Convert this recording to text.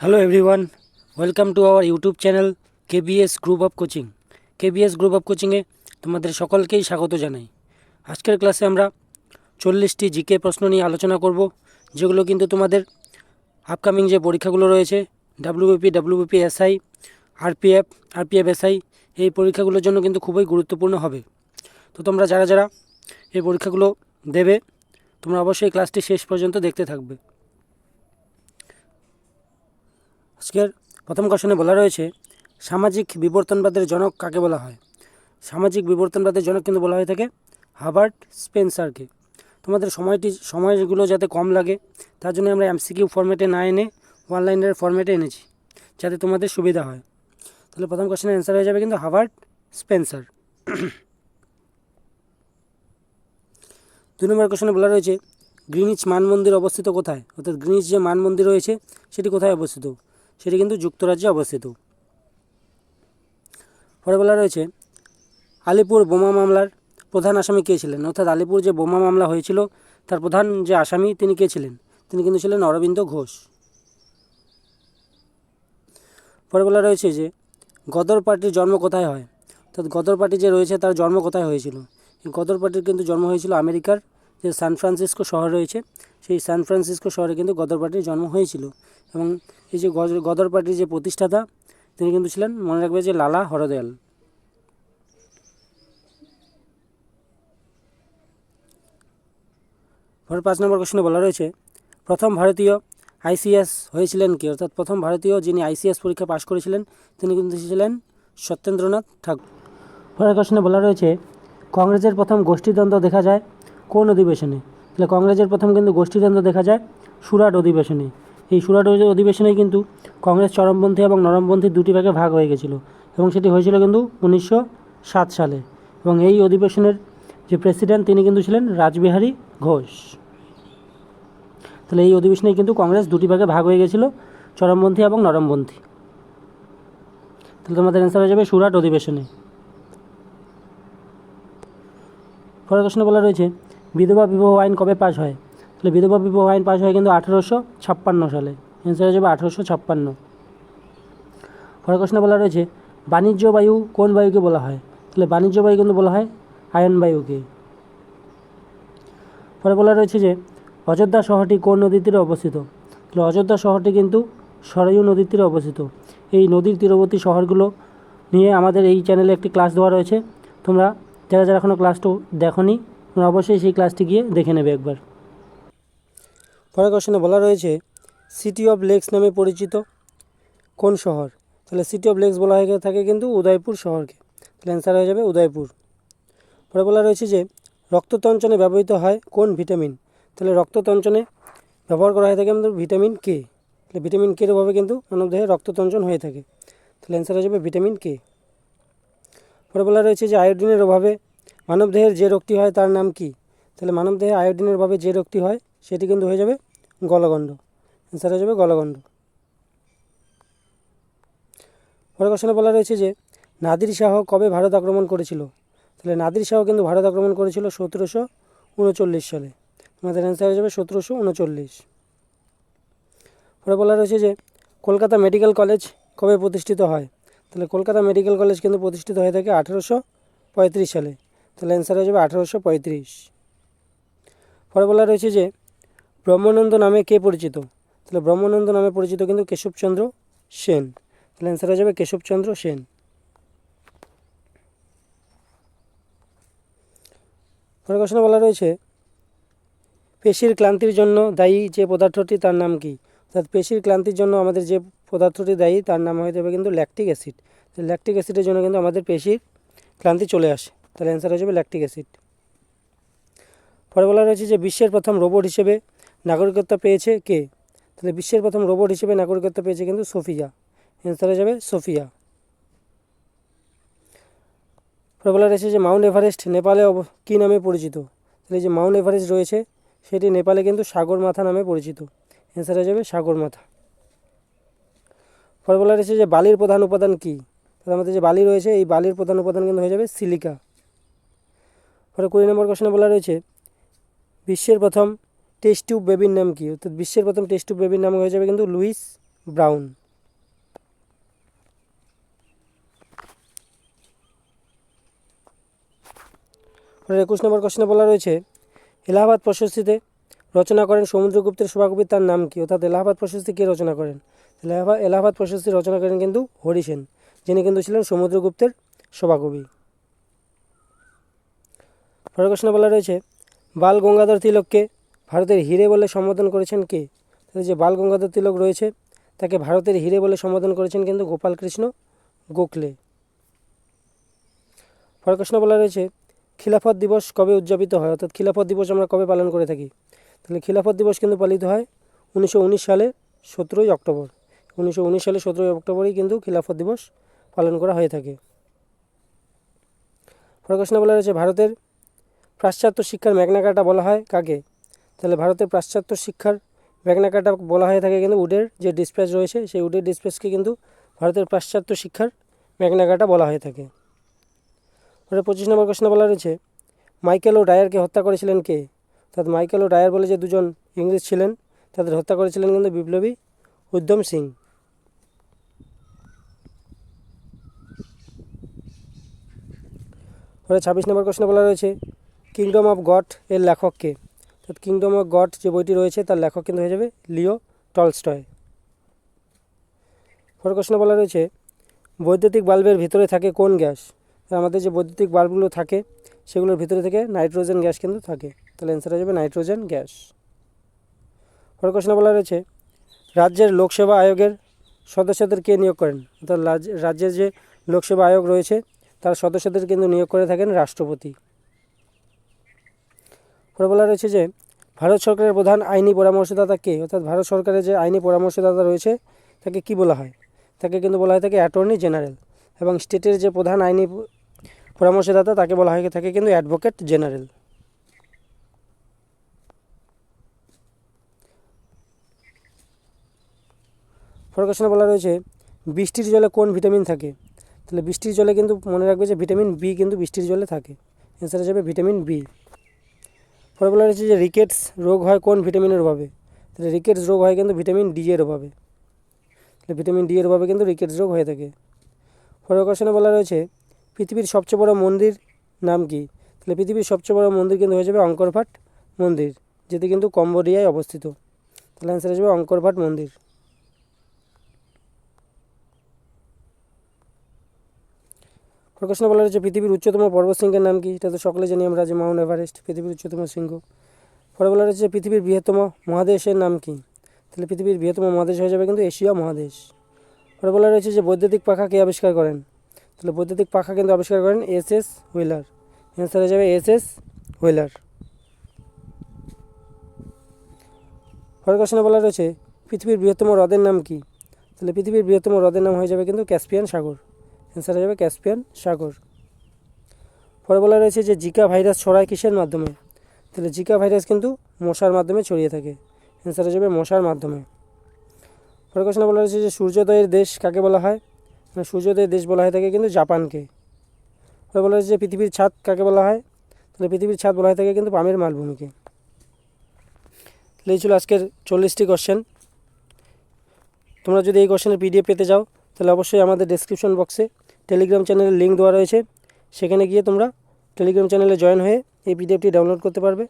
Hello everyone welcome to our YouTube channel KBS group of coaching KBS group of কোচিংয়ে তোমাদের সকলকেই স্বাগত জানাই। আজকের ক্লাসে আমরা চল্লিশটি জিকে প্রশ্ন নিয়ে আলোচনা করব, যেগুলো কিন্তু তোমাদের আপকামিং যে পরীক্ষাগুলো রয়েছে WBP WBP SI RPF RPF SI এই পরীক্ষাগুলোর জন্য কিন্তু খুবই গুরুত্বপূর্ণ হবে। তো তোমরা যারা যারা এই পরীক্ষাগুলো দেবে, তোমরা অবশ্যই ক্লাসটি শেষ পর্যন্ত দেখতে থাকবে। আজকের প্রথম কোশ্চেনে বলা রয়েছে, সামাজিক বিবর্তনবাদের জনক কাকে বলা হয়? সামাজিক বিবর্তনবাদের জনক কিন্তু বলা হয়ে থাকে হাবার্ট স্পেন্সারকে। তোমাদের সময়টি, সময়গুলো যাতে কম লাগে, তার জন্য আমরা এমসিকিউ ফরম্যাটে না এনে অনলাইনের ফরম্যাটে এনেছি, যাতে তোমাদের সুবিধা হয়। তাহলে প্রথম কোশ্চেনের অ্যান্সার হয়ে যাবে কিন্তু হাবার্ট স্পেন্সার। দুই নম্বর কোশ্চেনে বলা রয়েছে, গ্রিনিচ মানমন্দির অবস্থিত কোথায়? অর্থাৎ গ্রিনিচ যে মানমন্দির রয়েছে, সেটি কোথায় অবস্থিত? সেটি কিন্তু যুক্তরাজ্যে অবস্থিত। পরে বলা রয়েছে, আলিপুর বোমা মামলার প্রধান আসামি কে ছিলেন? অর্থাৎ আলিপুর যে বোমা মামলা হয়েছিল, তার প্রধান যে আসামি তিনি কে ছিলেন? তিনি কিন্তু ছিলেন অরবিন্দ ঘোষ। পরে বলা রয়েছে যে, গদর পার্টির জন্ম কোথায় হয়? অর্থাৎ গদর পার্টি যে রয়েছে, তার জন্ম কোথায় হয়েছিল? গদর পার্টির কিন্তু জন্ম হয়েছিল আমেরিকার যে সান ফ্রান্সিসকো শহর রয়েছে, সেই সান ফ্রান্সিসকো শহরে কিন্তু গদর পার্টির জন্ম হয়েছিল। এবং এই যে গদর পার্টির যে প্রতিষ্ঠাতা, তিনি কিন্তু ছিলেন, মনে রাখবে যে লালা হরদয়াল। পরে পাঁচ নম্বর কোশ্চেনে বলা রয়েছে, প্রথম ভারতীয় আইসিএস হয়েছিলেন কি? অর্থাৎ প্রথম ভারতীয় যিনি আইসিএস পরীক্ষা পাশ করেছিলেন, তিনি কিন্তু ছিলেন সত্যেন্দ্রনাথ ঠাকুর। পরের কোশ্চেনে বলা রয়েছে, কংগ্রেসের প্রথম গোষ্ঠীদ্বন্দ্ব দেখা যায় কোন অধিবেশনে? তাহলে কংগ্রেসের প্রথম কিন্তু গোষ্ঠীদ্বন্দ্ব দেখা যায় সুরাট অধিবেশনে। এই সুরাট অধিবেশনে কিন্তু কংগ্রেস চরমপন্থী এবং নরমপন্থী দুটি ভাগে ভাগ হয়ে গেছিল এবং সেটি হয়েছিল কিন্তু উনিশশো সাত সালে এবং এই অধিবেশনের যে প্রেসিডেন্ট তিনি কিন্তু ছিলেন রাজবিহারী ঘোষ। তাহলে এই অধিবেশনে কিন্তু কংগ্রেস দুটি ভাগে ভাগ হয়ে গেছিল চরমপন্থী এবং নরমপন্থী। তাহলে তোমাদের অ্যান্সার হয়ে যাবে সুরাট অধিবেশনে। পরের প্রশ্নে বলা রয়েছে বিধবা বিবাহ আইন কবে পাশ হয়? তাহলে বিধবা বিবাহ আইন পাশ হয় কিন্তু আঠেরোশো ছাপ্পান্ন সালে। অ্যান্সার হয়ে যাবে আঠেরোশো ছাপ্পান্ন। পরের প্রশ্নে বলা রয়েছে, বাণিজ্য বায়ু কোন বায়ুকে বলা হয়? তাহলে বাণিজ্য বায়ু কিন্তু বলা হয় আয়ন বায়ুকে। পরে বলা রয়েছে যে, অযোধ্যা শহরটি কোন নদীর তীরে অবস্থিত? তাহলে অযোধ্যা শহরটি কিন্তু সরাইউ নদীর তীরে অবস্থিত। এই নদীর তীরবর্তী শহরগুলো নিয়ে আমাদের এই চ্যানেলে একটি ক্লাস দেওয়া রয়েছে। তোমরা, যারা যারা এখনও ক্লাসটা দেখনি তোমরা অবশ্যই সেই ক্লাসটি গিয়ে দেখে নেবে একবার। পরের কোশ্চেনে বলা রয়েছে সিটি অফ লেকস নামে পরিচিত কোন শহর? তাহলে সিটি অফ লেকস বলা হয়ে থাকে কিন্তু উদয়পুর শহরকে। তাহলে অ্যান্সার হয়ে যাবে উদয়পুর। পরে বলা রয়েছে যে, রক্ততঞ্চনে ব্যবহৃত হয় কোন ভিটামিন তাহলে রক্ততঞ্চনে ব্যবহার করা হয়ে থাকে আমাদের ভিটামিন কে তাহলে ভিটামিন কের অভাবে কিন্তু মানবদেহে রক্ততঞ্চন হয়ে থাকে। তাহলে অ্যান্সার হয়ে যাবে ভিটামিন কে পরে বলা রয়েছে যে আয়োডিনের অভাবে মানবদেহের যে রোগটি হয় তার নাম কি? তাহলে মানবদেহে আয়োডিনের অভাবে যে রোগটি হয়, সেটি কিন্তু হয়ে যাবে গলগণ্ড। অ্যান্সার হয়ে যাবে গলগণ্ড। পরের কোশ্চেনে বলা রয়েছে যে, নাদির শাহ কবে ভারত আক্রমণ করেছিল? তাহলে নাদির শাহ কিন্তু ভারত আক্রমণ করেছিল সতেরোশো উনচল্লিশ সালে। আমাদের অ্যান্সার হয়ে যাবে সতেরোশো উনচল্লিশ। পরে বলা রয়েছে যে, কলকাতা মেডিকেল কলেজ কবে প্রতিষ্ঠিত হয়? তাহলে কলকাতা মেডিকেল কলেজ কিন্তু প্রতিষ্ঠিত হয়ে থাকে আঠেরোশো পঁয়ত্রিশ সালে। তাহলে অ্যান্সার হয়ে যাবে আঠেরোশো পঁয়ত্রিশ। পরে বলা রয়েছে যে, ব্রহ্মানন্দ নামে কে পরিচিত? তাহলে ব্রহ্মানন্দ নামে পরিচিত কিন্তু কেশবচন্দ্র সেন। তাহলে অ্যান্সার হয়ে যাবে কেশবচন্দ্র সেন। পরের প্রশ্নে বলা রয়েছে, পেশির ক্লান্তির জন্য দায়ী যে পদার্থটি তার নাম কি? অর্থাৎ পেশির ক্লান্তির জন্য আমাদের যে পদার্থটি দায়ী তার নাম হয়ে যাবে কিন্তু ল্যাকটিক অ্যাসিড ল্যাকটিক অ্যাসিডের জন্য কিন্তু আমাদের পেশির ক্লান্তি চলে আসে। তাহলে অ্যান্সার হয়ে যাবে ল্যাকটিক অ্যাসিড পরে বলা রয়েছে যে বিশ্বের প্রথম রোবট হিসেবে নাগরিকত্ব পেয়েছে কে? তাহলে বিশ্বের প্রথম রোবট হিসেবে নাগরিকত্ব পেয়েছে কিন্তু সোফিয়া। অ্যান্সার হয়ে যাবে সোফিয়া। পরে বলা রয়েছে যে মাউন্ট এভারেস্ট নেপালে কী নামে পরিচিত? তাহলে যে মাউন্ট এভারেস্ট রয়েছে, সেটি নেপালে কিন্তু সাগর মাথা নামে পরিচিত। অ্যান্সার হয়ে যাবে সাগর মাথা। পরে বলা রয়েছে যে বালির প্রধান উপাদান কী? তাহলে আমাদের যে বালি রয়েছে, এই বালির প্রধান উপাদান কিন্তু হয়ে যাবে সিলিকা। পরে কুড়ি নম্বর কোশ্চেনে বলা রয়েছে, বিশ্বের প্রথম টেস্ট টিউব বেবির নাম কি? অর্থাৎ বিশ্বের প্রথম টেস্ট টিউব বেবির নাম হয়ে যাবে কিন্তু লুইস ব্রাউন। একুশ নম্বর কোশ্চেনে বলা রয়েছে, এলাহাবাদ প্রশস্তিতে রচনা করেন সমুদ্রগুপ্তের সভাকবি তার নাম কি? অর্থাৎ এলাহাবাদ প্রশস্তি কে রচনা করেন? এলাহাবাদ এলাহাবাদ প্রশস্তি রচনা করেন কিন্তু হরিসেন যিনি কিন্তু ছিলেন সমুদ্রগুপ্তের সভাকবি। পরের প্রশ্নে বলা রয়েছে, বাল গঙ্গাধর তিলককে ভারতের হিরে বলে সম্বোধন করেছেন কে? তাহলে যে বাল গঙ্গাধর তিলক রয়েছে, তাকে ভারতের হিরে বলে সম্বোধন করেছেন কিন্তু গোপালকৃষ্ণ গোখলে। পরের প্রশ্ন বলা রয়েছে, খিলাফত দিবস কবে উদযাপিত হয়? অর্থাৎ খিলাফত দিবস আমরা কবে পালন করে থাকি? তাহলে খিলাফত দিবস কিন্তু পালিত হয় উনিশশো উনিশ সালে সতেরোই অক্টোবর। উনিশশো উনিশ সালে সতেরোই অক্টোবরই কিন্তু খিলাফত দিবস পালন করা হয়ে থাকে। পরের প্রশ্ন বলা রয়েছে, ভারতের পাশ্চাত্য শিক্ষার ম্যাগনাকাটা বলা হয় কাকে? তাহলে ভারতের পাশ্চাত্য শিক্ষার ম্যাগনাকাটা বলা হয়ে থাকে কিন্তু উডের যে ডিসপ্যাচ রয়েছে, সেই উডের ডিসপ্যাচকে কিন্তু ভারতের পাশ্চাত্য শিক্ষার ম্যাগনাকাটা বলা হয়ে থাকে। পরে পঁচিশ নম্বর প্রশ্ন বলা রয়েছে, মাইকেল ও ডায়ারকে হত্যা করেছিলেন কে? অর্থাৎ মাইকেল ও ডায়ার বলে যে দুজন ইংরেজ ছিলেন, তাদের হত্যা করেছিলেন কিন্তু বিপ্লবী উদ্ধম সিং। পরে ছাব্বিশ নম্বর প্রশ্ন বলা রয়েছে কিংডম অফ গড এর লেখককে অর্থাৎ কিংডম অফ গড যে বইটি রয়েছে তার লেখক কিন্তু হয়ে যাবে লিও টলস্টয়। পরের প্রশ্ন বলা রয়েছে, বৈদ্যুতিক বাল্বের ভিতরে থাকে কোন গ্যাস? আমাদের যে বৈদ্যুতিক বাল্বগুলো থাকে, সেগুলোর ভিতরে থেকে নাইট্রোজেন গ্যাস কিন্তু থাকে। তাহলে অ্যান্সার হয়ে যাবে নাইট্রোজেন গ্যাস। পরের প্রশ্ন বলা রয়েছে, রাজ্যের লোকসেবা আয়োগের সদস্যদের কে নিয়োগ করেন? অর্থাৎ রাজ- রাজ্যের যে লোকসেবা আয়োগ রয়েছে, তার সদস্যদের কিন্তু নিয়োগ করে থাকেন রাষ্ট্রপতি। পরে বলা রয়েছে যে, ভারত সরকারের প্রধান আইনি পরামর্শদাতা কে অর্থাৎ ভারত সরকারের যে আইনি পরামর্শদাতা রয়েছে, তাকে কি বলা হয়? তাকে কিন্তু বলা হয় থাকে অ্যাটর্নি জেনারেল এবং স্টেটের যে প্রধান আইনি পরামর্শদাতা, তাকে বলা হয় থাকে কিন্তু অ্যাডভোকেট জেনারেল। পরের কোশ্চেনে বলা রয়েছে, বৃষ্টির জলে কোন ভিটামিন থাকে? তাহলে বৃষ্টির জলে কিন্তু মনে রাখবে যে ভিটামিন বি কিন্তু বৃষ্টির জলে থাকে। অ্যান্সার হিসেবে ভিটামিন বি। পরে বলা রয়েছে যে রিকেটস রোগ হয় কোন ভিটামিনের অভাবে? তাহলে রিকেটস রোগ হয় কিন্তু ভিটামিন ডি এর অভাবে। তাহলে ভিটামিন ডি এর অভাবে কিন্তু রিকেটস রোগ হয়ে থাকে। পরের কোশ্চেনে বলা রয়েছে, পৃথিবীর সবচেয়ে বড় মন্দির নাম কি? তাহলে পৃথিবীর সবচেয়ে বড় মন্দির কিন্তু হয়ে যাবে অঙ্করভাট মন্দির, যেটি কিন্তু কম্বোডিয়ায় অবস্থিত। তাহলে অ্যান্সার হিসেবে অঙ্করভাট মন্দির। প্রশ্ন বলা রয়েছে পৃথিবীর উচ্চতম পর্বতশৃঙ্গের নাম কি? এটা তো সকলে জানি, আমরা যে মাউন্ট এভারেস্ট, পৃথিবীর উচ্চতম শৃঙ্গ। পরে বলা রয়েছে পৃথিবীর বৃহত্তম মহাদেশের নাম কি? তাহলে পৃথিবীর বৃহত্তম মহাদেশ হয়ে যাবে কিন্তু এশিয়া মহাদেশ। পরে বলা রয়েছে যে বৈদ্যুতিক পাখা কে আবিষ্কার করেন? তাহলে বৈদ্যুতিক পাখা কিন্তু আবিষ্কার করেন এস এস হুইলার। অ্যান্সার হয়ে যাবে এস এস হুইলার। পরের কোশ্চেনে বলা রয়েছে পৃথিবীর বৃহত্তম হ্রদের নাম কি? তাহলে পৃথিবীর বৃহত্তম হ্রদের নাম হয়ে যাবে কিন্তু ক্যাসপিয়ান সাগর। অ্যান্সার হয়ে যাবে ক্যাসপিয়ান সাগর। পরে বলা রয়েছে যে জিকা ভাইরাস ছড়ায় কিসের মাধ্যমে? তাহলে জিকা ভাইরাস কিন্তু মশার মাধ্যমে ছড়িয়ে থাকে। অ্যান্সার হয়ে যাবে মশার মাধ্যমে। পরের কোশ্চেনে বলা রয়েছে যে সূর্যোদয়ের দেশ কাকে বলা হয়? না সূর্যোদয়ের দেশ বলা হয়ে থাকে কিন্তু জাপানকে। পরে বলা হয়েছে যে পৃথিবীর ছাদ কাকে বলা হয়? তাহলে পৃথিবীর ছাদ বলা হয়ে থাকে কিন্তু পামের মালভূমিকে। তাহলে এই ছিল আজকের চল্লিশটি কোশ্চেন তোমরা যদি এই কোশ্চেনের পিডিএফ পেতে যাও তাহলে অবশ্যই আমাদের ডেসক্রিপশন বক্সে টেলিগ্রাম চ্যানেলের লিঙ্ক দেওয়া রয়েছে। সেখানে গিয়ে তোমরা টেলিগ্রাম চ্যানেলে জয়েন হয়ে এই পিডিএফটি ডাউনলোড করতে পারবে।